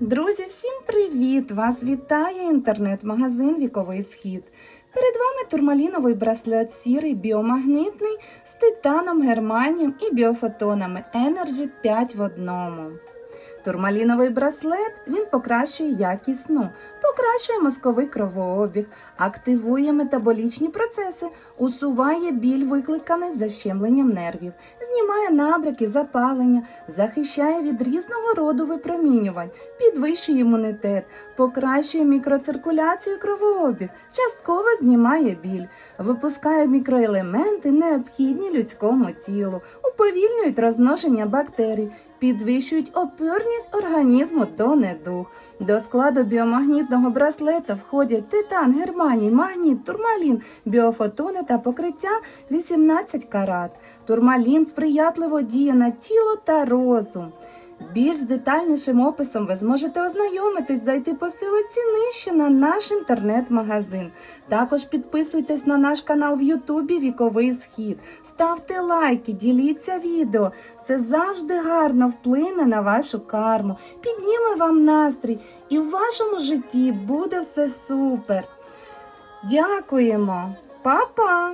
Друзі, всім привіт! Вас вітає інтернет-магазин Віковий Схід. Перед вами турмаліновий браслет сірий біомагнітний з титаном, германієм і біофотонами Energy 5 в одному. Турмаліновий браслет він покращує якість сну, покращує мозковий кровообіг, активує метаболічні процеси, усуває біль, викликаний защемленням нервів, знімає набряки, запалення, захищає від різного роду випромінювань, підвищує імунітет, покращує мікроциркуляцію кровообіг, частково знімає біль, випускає мікроелементи, необхідні людському тілу, уповільнюють розношення бактерій, підвищують опірність організму до недух. До складу біомагнітного браслета входять титан, германій, магніт, турмалін, біофотони та покриття 18 карат. Турмалін сприятливо діє на тіло та розум. Більш з детальнішим описом ви зможете ознайомитись, зайти по силоці нижче на наш інтернет-магазин. Також підписуйтесь на наш канал в Ютубі Віковий Схід. Ставте лайки, діліться відео. Це завжди гарно вплине на вашу карму, підніме вам настрій, і в вашому житті буде все супер. Дякуємо, Па-па!